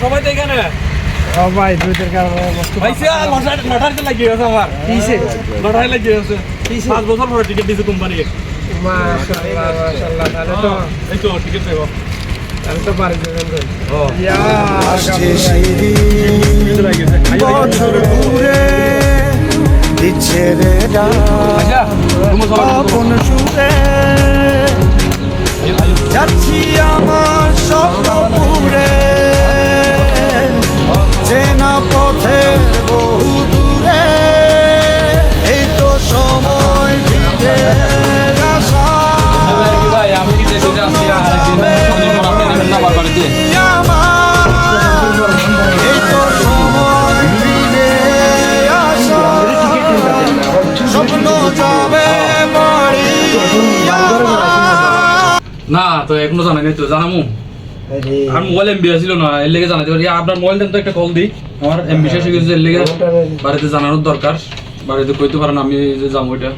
সবাই তো এখানে। ও ভাই দুইটার কারণে মস্ত ভাই সে লটারি লটারিতে লাগিয়ে গেছে আমার। কিসে? লটারি লাগিয়ে গেছে। কিসে? পাঁচ বছর পরে টিকিট দিয়েছে কোম্পানি মাশাআল্লাহ মাশাআল্লাহ তাহলে তো এই তো টিকিট দেবো তাহলে তো বাড়ি যাবেন ভাই। ও। ইয়া আসছে সেদিন বছর ঘুরে দিচ্ছে রে ডাক আচ্ছা আপন সুরে যাচ্ছি তো এখনও জানাই নাই তো জানামু। আর। মোবাইল এমবি আসছিল না এর লেগে জানাতে পারি আপনার মোবাইল দেন তো একটা কল দিই। আমার এমবি শেষ হয়ে গেছে এর লেগে বাড়িতে জানানোর দরকার। বাড়িতে কইতে পারেন আমি যে যাব এটা।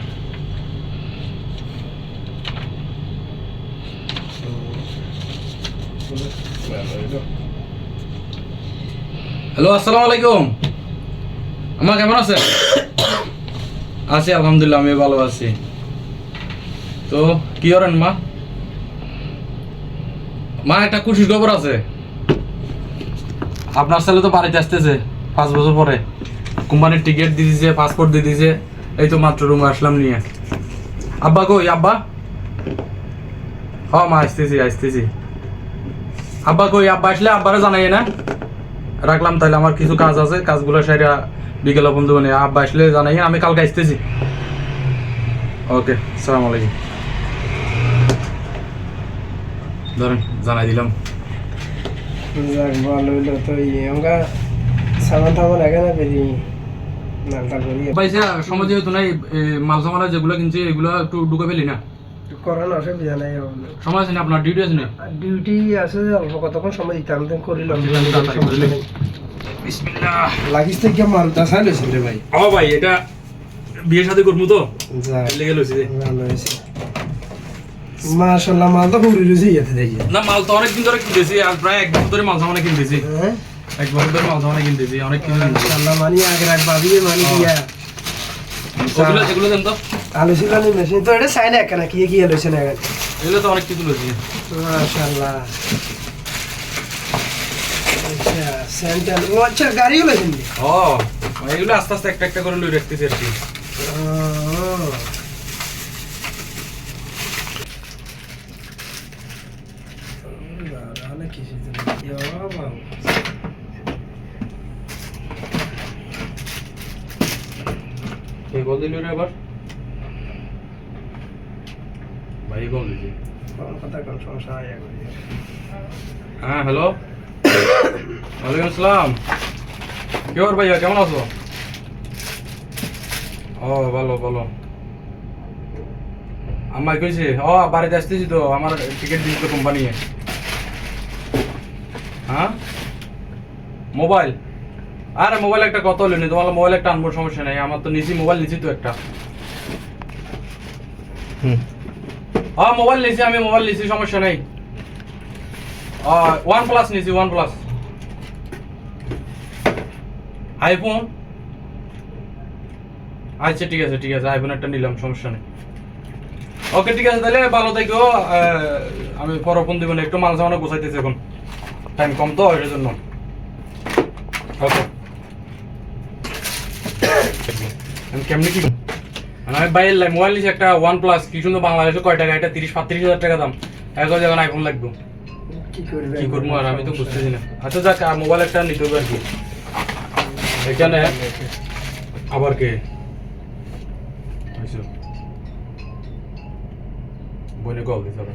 হ্যালো আসসালামু আলাইকুম। আমার কেমন আছে আছি আলহামদুলিল্লাহ আমি ভালো আছি। তো কি করেন মা? মা, একটা আছে। আপনার ছেলে তো বাড়িতে আসতেছে পাঁচ বছর পরে। কোম্পানির টিকিট দিয়ে পাসপোর্ট দিয়ে এই তো মাত্র রুমে আসলাম নিয়ে। আব্বা কই, আব্বা? হ মা, আসতেছি আসতেছি। আব্বা কই, আব্বা আসলে আব্বারে জানাই না? রাখলাম তাহলে আমার কিছু কাজ আছে, কাজগুলো সেটা বিকেল বন্ধু মানে আব্বা আসলে জানাই আমি কালকে আসতেছি। ওকে, সালাম আলাইকুম। ধরেন জানাই দিলাম। যাক ভালো হইল তো আমরা সামান টামান আগে না বেরি নালটা করি। পয়সা সময় যেহেতু নাই মাল সামানা যেগুলো কিনছি এগুলো একটু ঢুকে ফেলি না? করার অসুবিধা নাই সময় আছে না? আপনার ডিউটি আছে না? ডিউটি আছে অল্প কতক্ষণ সময় দিতাম দেন করিলাম। বিসমিল্লাহ। লাগিস মালটা চাই লইছেন রে ভাই। ও ভাই এটা বিয়ে শাদী করব তো? লেগে লইছি। ভালো মাশাল্লাহ মাল তো হুড়ি রয়েছে ইয়াতে দেখি। না মাল তো অনেক দিন ধরে কিনতেছি আর প্রায় এক বছর ধরে মাল সামানা কিনতেছি। হ্যাঁ? এক বছর ধরে মাল সামানা কিনতেছি অনেক কিছু মাশাল্লাহ মানি আগে রাখ ভাবি মানি হ্যাঁ। দিয়া। ওগুলো এগুলো দেন তো। আলু সিলানি মেশিন তো এটা চাই না কেন কি কি লইছে না এখন এগুলো তো অনেক কিছু লইছি। মাশাল্লাহ আচ্ছা স্যান্ডেল ও আচ্ছা গাড়িও লইছেন নি? ও এগুলো আস্তে আস্তে একটা একটা করে লই রাখতেছি আর কি। হয় ওয়ালাইকুম আসসালাম। কে ভাইয়া, কেমন আছো? ও, ভালো ভালো। আমার কইছে, ও, বাড়িতে আসতেছি তো, আমার টিকিট দিয়েছিল কোম্পানি হ্যাঁ? মোবাইল। আরে মোবাইল একটা কত হলো নি তোমার মোবাইল একটা আনব সমস্যা নাই। আমার তো নিছি মোবাইল নিছি তো একটা। হ্যাঁ মোবাইল নিছি আমি মোবাইল নিছি সমস্যা নাই। ওয়ান প্লাস নিয়েছি ওয়ান প্লাস আইফোন আচ্ছা ঠিক আছে ঠিক আছে আইফোন একটা নিলাম সমস্যা নেই। ওকে ঠিক আছে তাহলে ভালো থেকো। আমি পরে ফোন দিব না একটু মাল সামানো গোছাইতেছি এখন। টাইম কম তো এর জন্য ওকে আমি কেমনি কি মানে আমি লাই মোবাইল নিয়েছি একটা ওয়ান প্লাস কি সুন্দর বাংলাদেশে কয় টাকা এটা তিরিশ পঁয়ত্রিশ হাজার টাকা দাম। এখন যখন আইফোন লাগবে। কি করব আর আমি তো বুঝতেছি না। আচ্ছা যাক মোবাইল একটা নিতে হবে আর কি। এখানে আবার কে? আচ্ছা। বইনে কল দিতে হবে।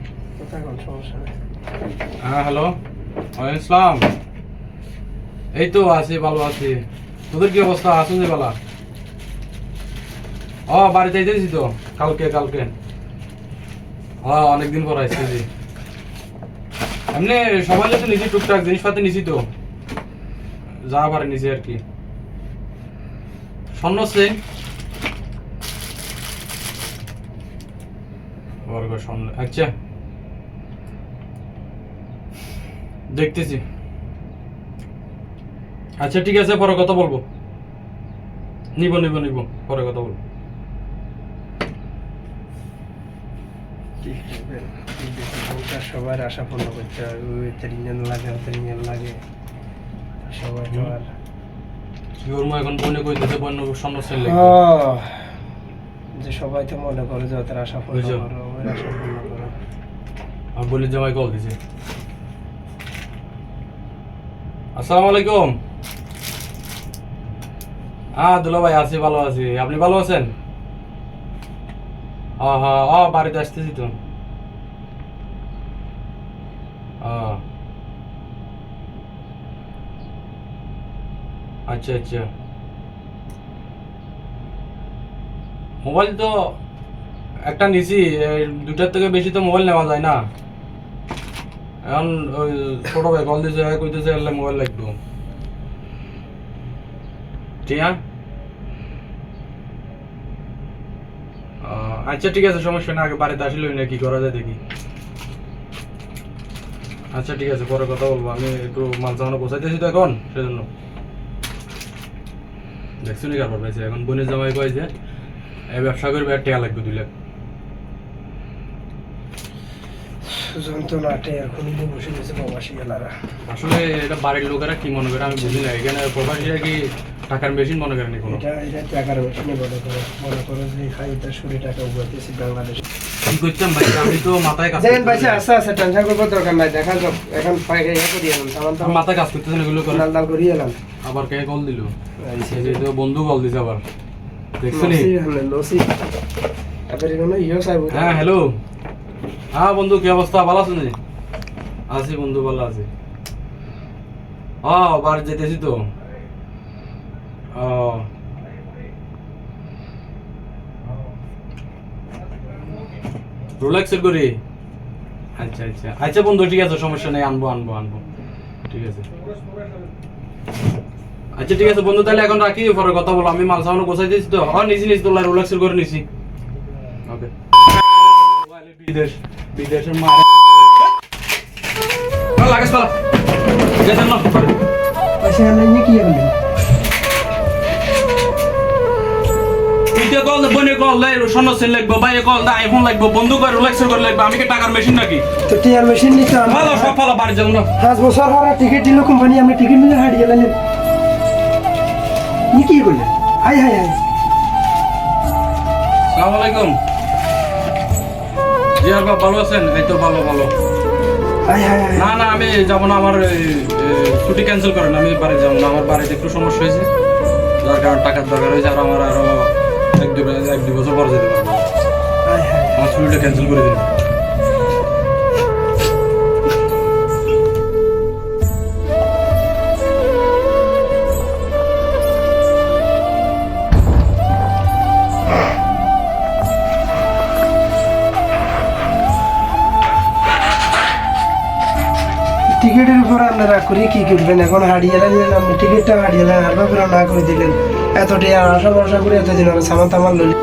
হ্যাঁ হ্যালো ওয়ালাইকুম এই তো আছি, ভালো আছি। তোদের কি অবস্থা? আসুন যে বেলা। ও, বাড়িতে যাইতেছি তো? কালকে কালকে। হ্যাঁ অনেকদিন পর আসতেছি এমনি সবাই তো নিছি টুকটাক জিনিসপাতি নিছি তো। যা পারে নিছি আর কি। স্বর্ণ সেন আচ্ছা। দেখতেছি। আচ্ছা ঠিক আছে পরে কথা বলব। নিব নিব নিব পরে কথা বলব। সবার আশা পূর্ণ করতে ওই লাগে লাগে। আর কি এখন? বনে কইতেছে বন্য যে সবাই তো মনে করে যে ওদের আশা পূর্ণ? করো ওর আশা পূর্ণ করো। আর বলি জামাই কল দিছে। আসসালামু আলাইকুম। হ্যাঁ দুলা ভাই, আছি, ভালো আছি। আপনি ভালো আছেন? হ্যাঁ বাড়িতে আসতেছি তো। আচ্ছা আচ্ছা। মোবাইল তো একটা নিছি দুটার থেকে বেশি তো মোবাইল নেওয়া যায় না। এখন ওই ছোট ভাই কল দিছে কইতেছে এলে মোবাইল লাগবে। ঠিক আচ্ছা ঠিক আছে, সমস্যা না আগে বাড়িতে আসলে না, কি করা যায় দেখি। আচ্ছা ঠিক আছে, পরে কথা বলব, আমি একটু মাল সামানো গোছাইতেছি তো এখন, সেজন্য। দেখছি নি কারবার পাইছে এখন বোনের জামাই কয়েছে এই ব্যবসা করবে, আর টেয়া লাগবে দুই লাখ। যন্ত্রণাটে এখন বসে গেছে প্রবাসী মেলারা। আসলে এটা বাড়ির লোকেরা কি মনে করে? আমি বুঝি না এখানে প্রবাসীরা কি টাকার মেশিন মনে কোনো? এটা এটা টাকার মেশিনে মনে করো মনে করো যে সুরে টাকা বাংলাদেশ। কি করতাম ভাই? আমি তো মাথায় কাজ দেখেন করতেছি। ভাইসা না। আস্তে আস্তে টেনশন করবার দরকার নাই। দেখা যাক এখন ইয়ে করি এলাম। সামান তামান মাথায় কাজ করতেছি না এগুলো করে? লাল লাল করি এলাম। আবার কে কল দিল? এই যে তো বন্ধু কল দিছে আবার। দেখছ নি লসি। তারপরে কোনো ইয়ে চাইব। হ্যাঁ হ্যালো হ্যাঁ বন্ধু, কি অবস্থা? ভালো আছো বন্ধু, ভালো আছি। ও যেতেছি তো। করি আচ্ছা আচ্ছা। আচ্ছা বন্ধু, ঠিক আছে, সমস্যা নেই, আনব আনব আনব। ঠিক আছে। আচ্ছা ঠিক আছে বন্ধু, তাহলে এখন রাখি, পরে কথা বলো আমি মাল সামানো গোছাই দিয়েছি তো। হ্যাঁ নিছি নিছি তোলা রোলেক্সের করে নিছি। বিদেশ বিদেশের মার। লাগে চলা। গেছেন না পয়সা আনলে নিয়ে কি হবে ভিডিও কল বনে কল লাই শোনো সেল লাগবে বাইরে কল দা আইফোন লাগবে বন্ধু করে রোলেক্সের করে লাগবে আমি কি টাকার মেশিন নাকি? তো টিয়ার মেশিন নিতে ভালো সব ভালো বাড়ি যাব না। পাঁচ বছর পরে টিকিট দিল কোম্পানি আমি টিকিট নিয়ে হারিয়ে গেলেন নি কি করলেন হাই হাই হাই সালাম আলাইকুম। জি ভালো আছেন? এই তো ভালো ভালো। না না আমি যাব না আমার ছুটি ক্যান্সেল করেন। আমি বাড়ি যাব না আমার বাড়িতে একটু সমস্যা হয়েছে। যার কারণে টাকার দরকার হয়েছে আর আমার আরও এক দু এক দু বছর পরে যেতে পারব। আমার ছুটিটা ক্যান্সেল করে দিন আপনারা করে, কি করবেন এখন হারিয়ে গেলেন আপনি টিকিটটা হারিয়ে আর না করে দিলেন। এত টিয়া আশা ভরসা করে এতদিন আমি সামান তামান লইলেন